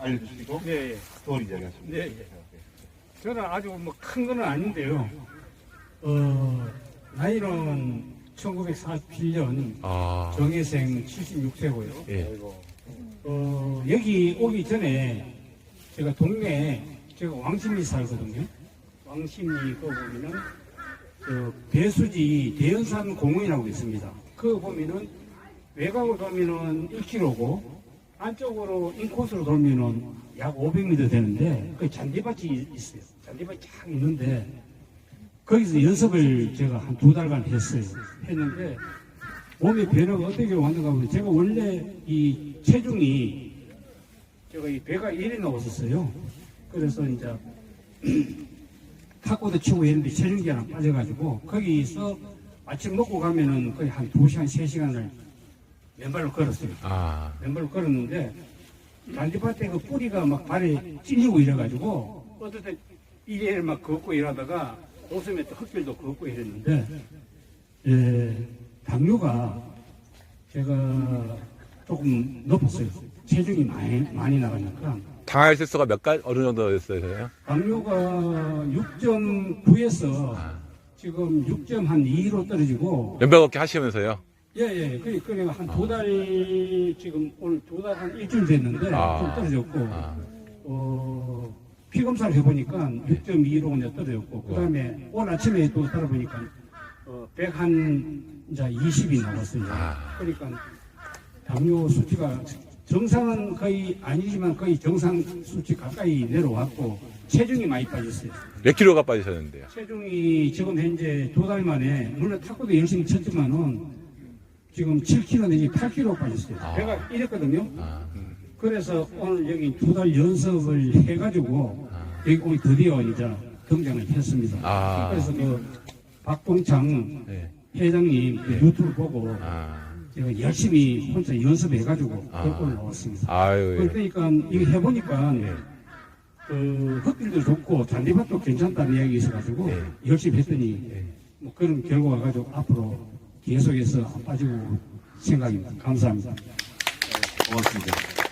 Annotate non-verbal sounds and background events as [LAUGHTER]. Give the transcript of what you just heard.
알려주시고 네, 예. 스토리 이야기하시면 네, 예. 저는 아주 뭐 큰 거는 아닌데요. 어, 나이는 1947년 아, 정혜생 76세고요. 예. 어, 여기 오기 전에 제가 동네에 제가 왕십리 살거든요. 왕십리 거 보면은 그 배수지 대연산 공원이라고 있습니다. 그거 보면은 외곽으로 돌면은 1km고 안쪽으로 인코스로 돌면은 약 500m 되는데 그 잔디밭이 있어요. 잔디밭이 쫙 있는데 거기서 연습을 제가 한 두 달간 했어요. 했는데 몸의 변화가 어떻게 왔는가 하면 제가 원래 이 체중이 제가 이 배가 이래 나왔었어요. 그래서 이제 [CLEARS THROAT] 탁구도 치고 했는데 체중이 하나 빠져가지고 거기서 아침 먹고 가면은 거의 한 두시간세시간을 맨발로 걸었어요. 아, 맨발로 걸었는데 잔디밭에 그 뿌리가 막 발에 찔리고 이래가지고 때 이래를 막 걷고 이러다가 옷음에 또 흙길도 걷고 이랬는데 예, 당뇨가 제가 조금 높았어요. 체중이 많이 많이 나가니까 당할 실수가 몇 가지, 어느 정도였어요? 당뇨가 6.9에서 지금 6.2로 떨어지고 연배 걷기 하시면서요? 예 예 그 그래 한두 달 지금 오늘 두 달 한 일주일 됐는데 아. 좀 떨어졌고 아, 어, 피 검사를 해보니까 6.2로 이제 떨어졌고 그 다음에 오늘 아침에 또 따라보니까 어, 100한 이제 20이 나왔어요. 아. 그러니까 당뇨 수치가 정상은 거의 아니지만 거의 정상 수치 가까이 내려왔고 체중이 많이 빠졌어요. 몇 킬로가 빠지셨는데요? 체중이 지금 현재 두 달 만에 물론 탁구도 열심히 쳤지만은 지금 7kg 내지 8kg 빠졌어요. 아. 배가 이랬거든요. 아, 그래서 오늘 여기 두 달 연습을 해가지고 아. 여기 오늘 드디어 이제 등장을 했습니다. 아. 그래서 그 박동창 네. 회장님 그 유튜브 보고 아, 제가 열심히 혼자 연습해가지고 아. 결과를 나왔습니다. 아유, 예. 그러니까 이거 해보니까 그 흙길도 좋고 잔디밭도 괜찮다는 이야기 있어가지고 네. 열심히 했더니 뭐 그런 결과가 가지고 앞으로 계속해서 안 빠지고 생각입니다. 감사합니다. 고맙습니다.